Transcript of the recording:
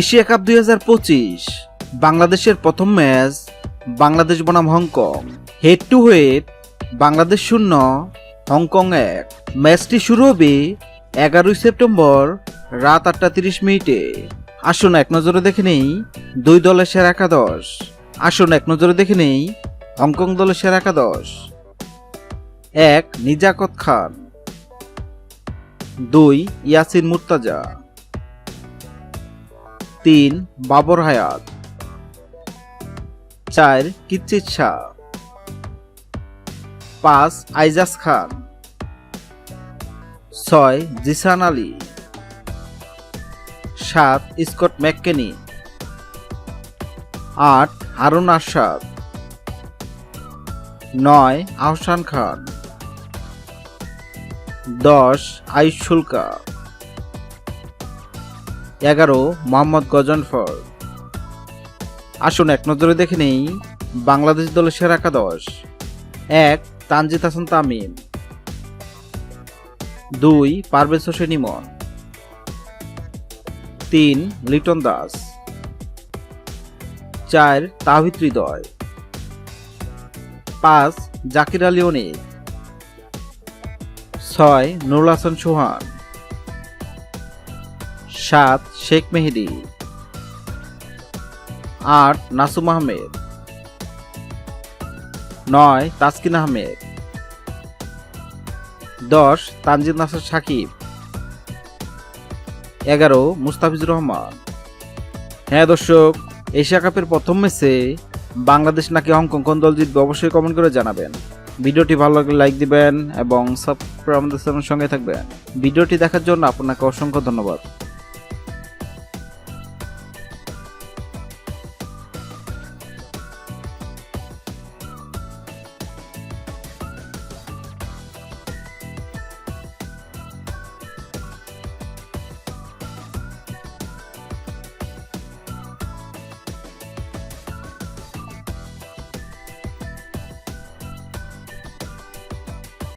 Asia cup দুই হাজার পঁচিশ, বাংলাদেশের প্রথম ম্যাচ, বাংলাদেশ বনাম Hong Kong. Head to head Bangladesh শূন্য, হংকং এক। ম্যাচটি শুরু হবে এগারোই সেপ্টেম্বর রাত আটটা তিরিশ মিনিটে। আসুন এক নজরে দেখে নেই, দুই দলের সেরা একাদশ। আসুন এক নজরে দেখে নেই, হংকং দলের সেরা একাদশ। এক, নিজাকত খান। দুই, ইয়াসিন মুর্তাজা। তিন বাবর হায়াত। চার কিচ্ছিত শাহ। পাঁচ আইজাজ খান। ছয় জিসান আলী। সাত স্কট ম্যাককেনি। আট হারুন আরশাদ। নয় আহসান খান। দশ আয়ুষ শুল্কা। এগারো, মোহাম্মদ গজনফর আসুন এক নজরে দেখে নেই বাংলাদেশ দলের সেরা একাদশ। এক, তানজিদ হাসান তামিম। দুই, পারভেজ হোসেন ইমন। তিন, লিটন দাস। চার তাহিদ হৃদয়। পাঁচ, জাকির আলী অনিক। ছয়, নুরুল হাসান সোহান সাত শেখ মেহেদি। আট, নাসুম আহমেদ। নয়, তাসকিন আহমেদ। দশ, তানজিদ নাসার সাকিব। এগারো, মুস্তাফিজুর রহমান। হ্যাঁ দর্শক, এশিয়া কাপের প্রথম ম্যাচে বাংলাদেশ নাকি হংকং কোন দল জিতবে অবশ্যই কমেন্ট করে জানাবেন। ভিডিওটি ভালো লাগলে লাইক দিবেন এবং সাবস্ক্রাইব আমাদের সঙ্গে থাকবেন। ভিডিওটি দেখার জন্য আপনাকে অসংখ্য ধন্যবাদ।